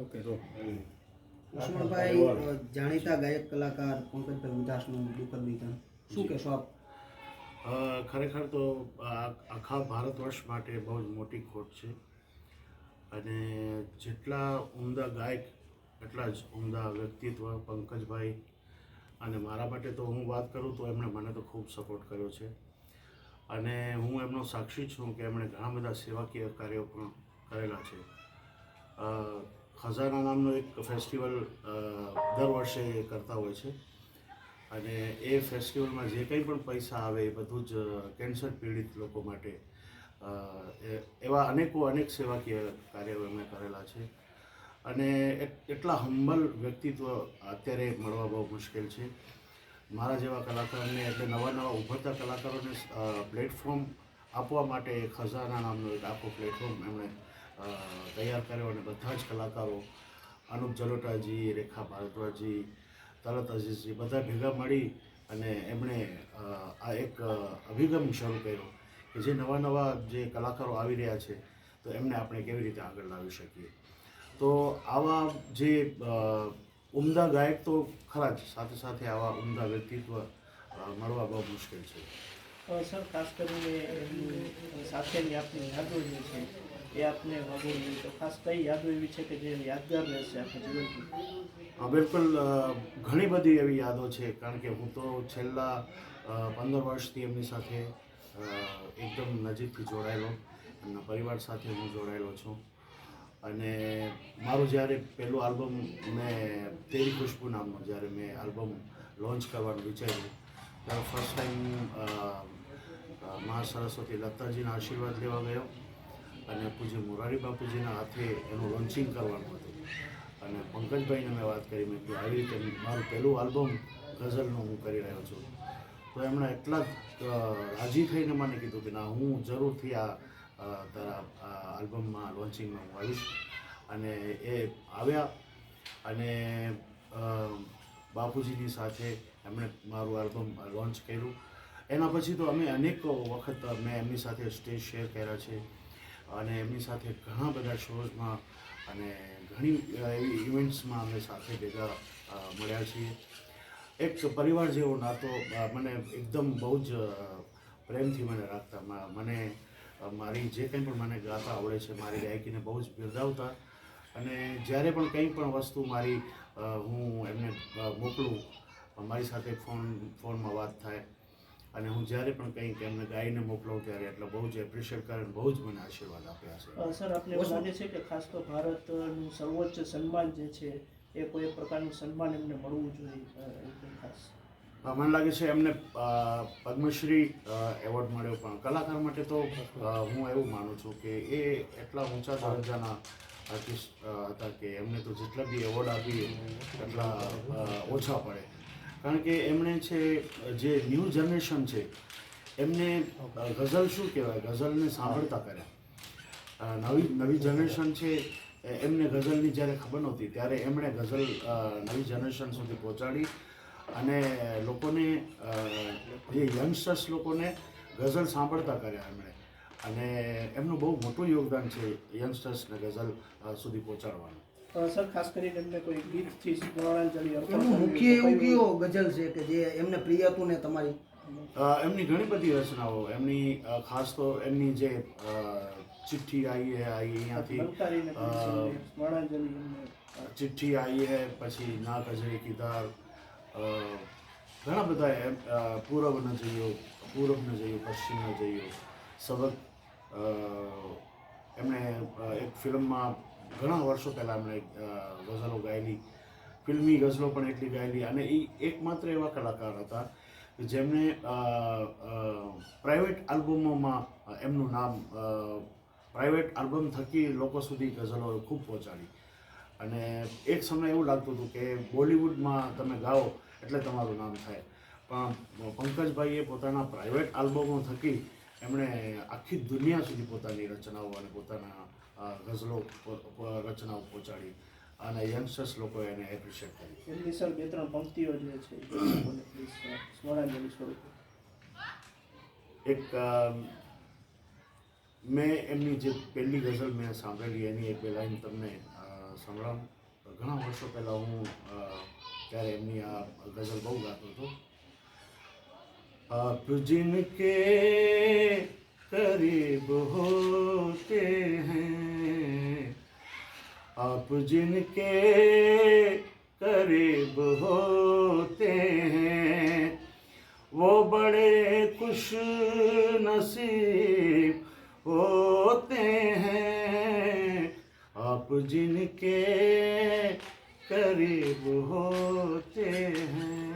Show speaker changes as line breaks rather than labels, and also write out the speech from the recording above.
Okay.
Usmanbhai જાણીતા ગાયક કલાકાર પંકજભાઈ ઉદાસનું દુઃખદ નિધન શું કહેશો આપ?
ખરેખર તો આ આખા ભારત વર્ષ માટે બહુ જ મોટી ખોટ છે. અને જેટલા ઉમદા ગાયક એટલા જ ઉમદા વ્યક્તિત્વ પંકજભાઈ અને મારા માટે તો હું વાત કરું તો એમણે મને તો ખૂબ સપોર્ટ કર્યો છે. અને હું એમનો સાક્ષી છું કે એમણે ઘણા બધા સેવાકીય કાર્યો પણ કરેલા છે. ખજાના નામનો એક ફેસ્ટિવલ દર વર્ષે કરતા હોય છે. અને એ ફેસ્ટિવલમાં જે કંઈ પણ પૈસા આવે એ બધું જ કેન્સર પીડિત લોકો માટે એવા અનેકો અનેક સેવાકીય કાર્યો એમણે કરેલા છે. અને એટ- એટલા હંબલ વ્યક્તિત્વ અત્યારે મળવા બહુ મુશ્કેલ છે. મારા જેવા કલાકારને એટલે નવા નવા ઉભરતા કલાકારોને પ્લેટફોર્મ આપવા માટે ખજાના નામનો એક આખો પ્લેટફોર્મ એમણે તૈયાર કર્યો અને બધા જ કલાકારો, અનુપ જલોટાજી, રેખા ભારદ્વાજી તરત અજીઝજી બધા ભેગા મળી અને એમણે આ એક અભિગમ શરૂ કર્યો કે જે નવા નવા જે કલાકારો આવી રહ્યા છે, તો એમને આપણે કેવી રીતે આગળ લાવી શકીએ. તો આવા જે ઉમદા ગાયક તો ખરા જ, સાથે સાથે આવા ઉમદા વ્યક્તિત્વ મળવા બહુ મુશ્કેલ છે.
સર, ખાસ કરીને સાથેની આપની યાદો જે છે એ આપને વગોવી તો ખાસ કઈ યાદો એવી છે કે જે યાદગાર રહેશે આપણા જીવનથી.
હા, બિલકુલ ઘણી બધી એવી યાદો છે. કારણ કે હું તો છેલ્લા પંદર વર્ષથી એમની સાથે એકદમ નજીકથી જોડાયેલો એમના પરિવાર સાથે હું જોડાયેલો છું. અને મારું જ્યારે પહેલું આલ્બમ મેં તેરી ખુશ્બુ નામનું જ્યારે મેં આલ્બમ લોન્ચ કરવાનું વિચાર્યું ત્યારે ફર્સ્ટ ટાઈમ મહા સરસ્વતી લતાજીના આશીર્વાદ લેવા ગયો. અને પૂજ્ય મોરારી બાપુજીના હાથે એનું લોન્ચિંગ કરવાનું હતું. અને પંકજભાઈને મેં વાત કરી, મેં કે આવી રીતે મારું પહેલું આલ્બમ ગઝલનું હું કરી રહ્યો છું. તો એમણે એટલા જ રાજી થઈને મને કીધું કે, ના, હું જરૂરથી આ તારા આલ્બમમાં લોન્ચિંગમાં હું આવીશ. અને એ આવ્યા અને બાપુજીની સાથે એમણે મારું આલ્બમ લોન્ચ કર્યું. એના પછી તો અમે અનેક વખત મેં એમની સાથે સ્ટેજ શેર કર્યા છે. અને એમની સાથે ઘણા બધા શોઝમાં અને ઘણી એવી ઇવેન્ટ્સમાં અમે સાથે ભેગા મળ્યા છીએ. એક પરિવાર જેવો નાતો મને એકદમ બહુ જ પ્રેમથી મને રાખતા. મને મારી જે કંઈ પણ મને ગાતા આવડે છે, મારી ગાયકીને બહુ જ બિરદાવતા. અને જ્યારે પણ કંઈ પણ વસ્તુ મારી હું એમને મોકલું, મારી સાથે ફોન, ફોનમાં વાત થાય અને હું જ્યારે પણ કંઈક એમને ગાઈને મોકલું ત્યારે એટલે બહુ જ એપ્રિશિએટ કરે અને બહુ જ મને આશીર્વાદ આપ્યા છે.
સર આપને એવું લાગે છે કે ખાસ તો ભારતનું સર્વોચ્ચ સન્માન જે છે એ કોઈ પ્રકારનું સન્માન એમને મળવું જોઈએ ખાસ?
મને લાગે છે એમને પદ્મશ્રી એવોર્ડ મળ્યો પણ કલાકાર માટે તો હું એવું માનું છું કે એ એટલા ઊંચા દરજ્જાના આર્ટિસ્ટ હતા કે એમને તો જેટલા બી એવોર્ડ આપીએ એટલા ઓછા પડે. કારણ કે એમણે છે, જે ન્યૂ જનરેશન છે, એમને ગઝલ શું કહેવાય? ગઝલને સાંભળતા કર્યા. નવી નવી જનરેશન છે એમને ગઝલની જ્યારે ખબર નહોતી, ત્યારે એમણે ગઝલ નવી જનરેશન સુધી પહોંચાડી અને લોકોને જે યંગસ્ટર્સ લોકોને ગઝલ સાંભળતા કર્યા એમણે. અને એમનું બહુ મોટું યોગદાન છે યંગસ્ટર્સને ગઝલ સુધી પહોંચાડવાનું.
સર ખાસ કરીને એમને કોઈ ગીતથી સ્મરણાંજલિ
એમનું મુખ્ય એવું
કયો
ગઝલ છે કે જે એમને પ્રિય હતું ને તમારી?
એમની ઘણી બધી રચનાઓ. એમની ખાસ તો એમની જે ચિઠ્ઠી આવી હે આવી અહીંયાથી ચિઠ્ઠી આવી હે પછી ના કજરે કિદાર ઘણા બધા પૂરબ ન જઈયો પૂરબ ન જઈયો પશ્ચિમ ન જઈયો સબક એમણે એક ફિલ્મમાં ઘણા વર્ષો પહેલાં એમણે ગઝલો ગાયેલી, ફિલ્મી ગઝલો પણ એટલી ગાયેલી અને એ એકમાત્ર એવા કલાકાર હતા જેમણે પ્રાઇવેટ આલ્બમોમાં એમનું નામ પ્રાઇવેટ આલ્બમ થકી લોકો સુધી ગઝલો ખૂબ પહોંચાડી. અને એક સમય એવું લાગતું હતું કે બોલિવૂડમાં તમે ગાઓ એટલે તમારું નામ થાય. પણ પંકજભાઈએ પોતાના પ્રાઇવેટ આલ્બમો થકી એમણે આખી દુનિયા સુધી પોતાની રચનાઓ અને પોતાના ગઝલો પ- પ- રચનાઓ પહોંચાડી અને યંગસ્ટર્સ લોકોએ એને એપ્રિશિએટ કરી
એમની સર બે ત્રણ પંક્તિઓ જે છે એ લોકોને પ્લીઝ સ્મરણાંજલિ સ્વરૂપે
એક અ, મેં એમની જે પહેલી ગઝલ મેં સાંભળેલી એની એક બે લાઈન તમને અ, સંભળાવું ઘણા વર્ષો પહેલાં હું અ, ત્યારે એમની આ ગઝલ બહુ ગાતો હતો आप जिनके करीब होते हैं आप जिनके करीब होते हैं, वो बड़े खुश नसीब होते हैं। आप जिनके करीब होते हैं